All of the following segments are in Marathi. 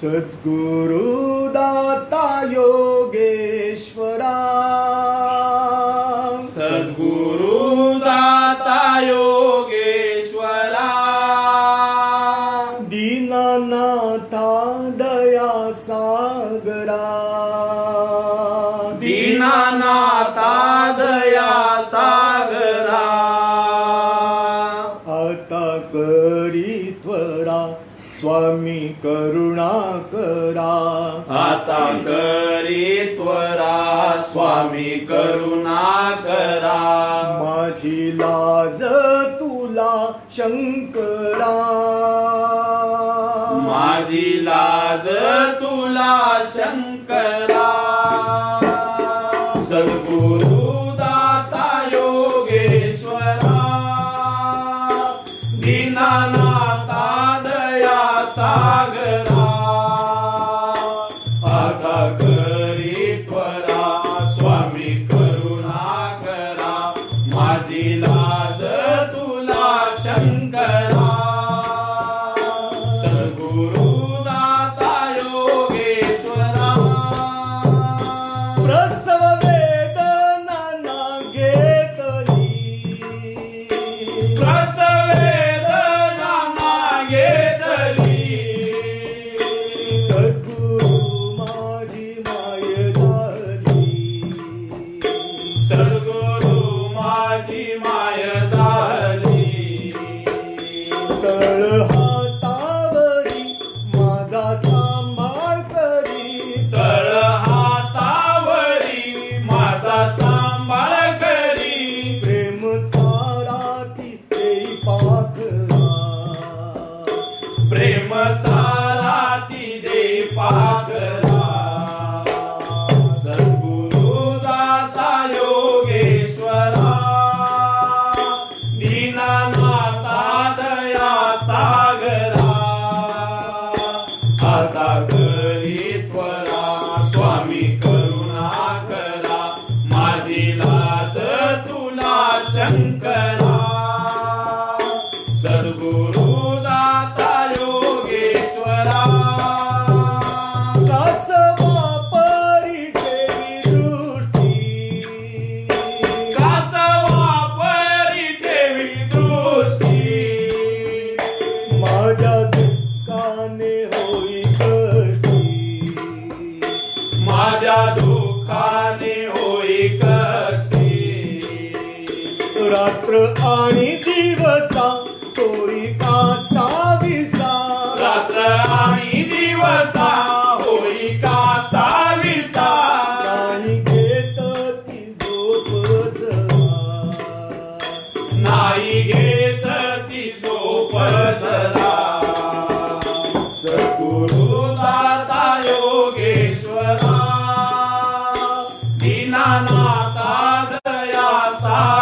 सद्गुरुदाता योगे स्वामी करुणा करा. आता करी त्वरा स्वामी करुणा करा. माझी लाज तुला शंकरा. माझी लाज तुला शंकरा. सद्गुरु दाता योगेश्वरा दीनानाथा माझी आता करी त्वरा स्वामी करुणा करा. माझी लाज तुला शंकरा. सद्गुरु रात्र आणि दिवसा तोरी का साविसा रात्र आणि दिवसा होई का साविसा नाही घेत ती झोप जरा. नाही घेत ती झोप जरा. सद्गुरु दाता योगेश्वरा दीनानाथा दया सागरा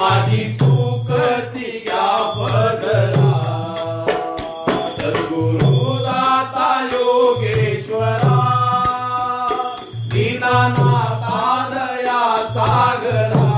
माझी चूक ती घ्या बदला. सद्गुरु दाता योगेश्वरा दीनानाथा दया सागरा.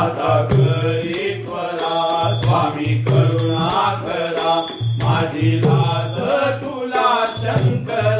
आता करी त्वरा स्वामी करुणा करा माझी लाज तुला शंकर.